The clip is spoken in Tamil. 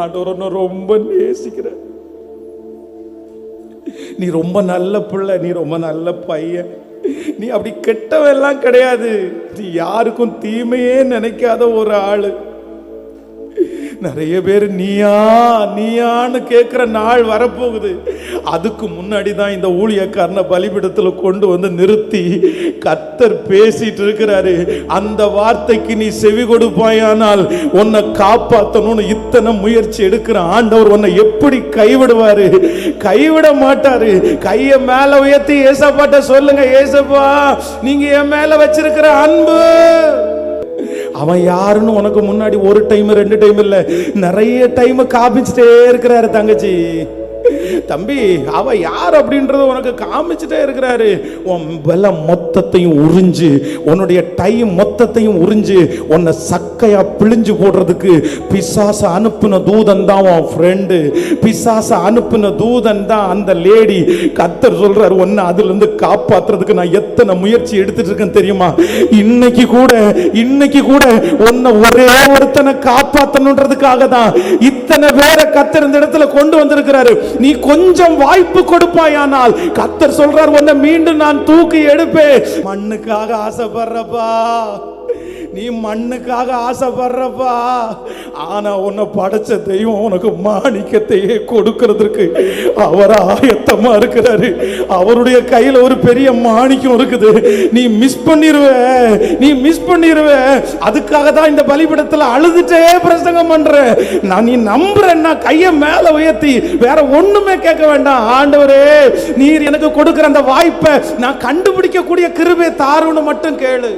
ஆண்டவர் உன்னை ரொம்ப நேசிக்கிற நீ ரொம்ப நல்ல பிள்ளை நீ ரொம்ப நல்ல பையன். நீ அப்படி கெட்டவெல்லாம் கிடையாது. நீ யாருக்கும் தீமையே நினைக்காத ஒரு ஆளு. நிறைய பேர் நீயா நீயான்னு கேட்குற நாள் வரப்போகுது. அதுக்கு முன்னாடி தான் இந்த ஊழியக்காரனை பலிபிடத்தில் கொண்டு வந்து நிறுத்தி கத்தர் பேசிட்டு இருக்கிறாரு. அந்த வார்த்தைக்கு நீ செவி கொடுப்பாயானால் உன்னை காப்பாற்றணும்னு இத்தனை முயற்சி எடுக்கிற ஆண்டவர் உன்னை எப்படி கைவிடுவாரு? கைவிட மாட்டாரு. கையை மேல உயர்த்தி ஏசப்பாட்ட சொல்லுங்க ஏசப்பா நீங்க என் மேல வச்சிருக்கிற அன்பு அவன் யாருன்னு உனக்கு முன்னாடி ஒரு டைம் ரெண்டு டைம் இல்லை. நிறைய டைம் காமிச்சிட்டே இருக்கிறாரு தங்கச்சி. தம்பி அவ யார் அப்படின்றத உனக்கு காமிச்சுட்டே இருக்கிறாரு. உன் பலம் மொத்தத்தையும் உறிஞ்சு உன்னுடைய டைம் மொத்தத்தையும் உறிஞ்சு உன்னை சக்கையா பிழிஞ்சு போடுறதுக்கு பிசாச அனுப்புன தூதன் தான் உன் ஃப்ரெண்டு பிசாச அனுப்புன தூதன் தான் அந்த லேடி கத்தர் சொல்றாரு உன்னை அதுல இருந்து காப்பாத்துறதுக்கு நான் எத்தனை முயற்சி எடுத்துட்டு இருக்கேன் தெரியுமா? இன்னைக்கு கூட இன்னைக்கு கூட உன்னை ஒரே ஒருத்தனை காப்பாத்தணுன்றதுக்காக தான் இத்தனை பேரை கத்தர் இந்த இடத்துல கொண்டு வந்திருக்கிறாரு. நீ கொஞ்சம் வாய்ப்பு கொடுப்பாயானால் கத்தர் சொல்றார் உன்னை மீண்டும் நான் தூக்கி எடுப்பேன். மண்ணுக்காக ஆசைப்படுறப்பா. நீ மண்ணுக்காக ஆசைப்படுறப்பா. ஆனா உன்னை படைச்ச தெய்வம் உனக்கு மாணிக்கத்தையே கொடுக்கறதுக்கு அவர் ஆயத்தமா இருக்கிறாரு. அவருடைய கையில ஒரு பெரிய மாணிக்கம் இருக்குது. நீ மிஸ் பண்ணிருவ. நீ மிஸ் பண்ணிருவ. அதுக்காக தான் இந்த பலிபீடத்துல அழுதுட்டே பிரசங்கம் பண்ற. நான் நீ நம்புறேன்னா கையை மேல உயர்த்தி வேற ஒண்ணுமே கேட்க வேண்டாம். ஆண்டவரே நீர் எனக்கு கொடுக்கிற அந்த வாய்ப்பை நான் கண்டுபிடிக்கக்கூடிய கிருபை தாருன்னு மட்டும் கேளு.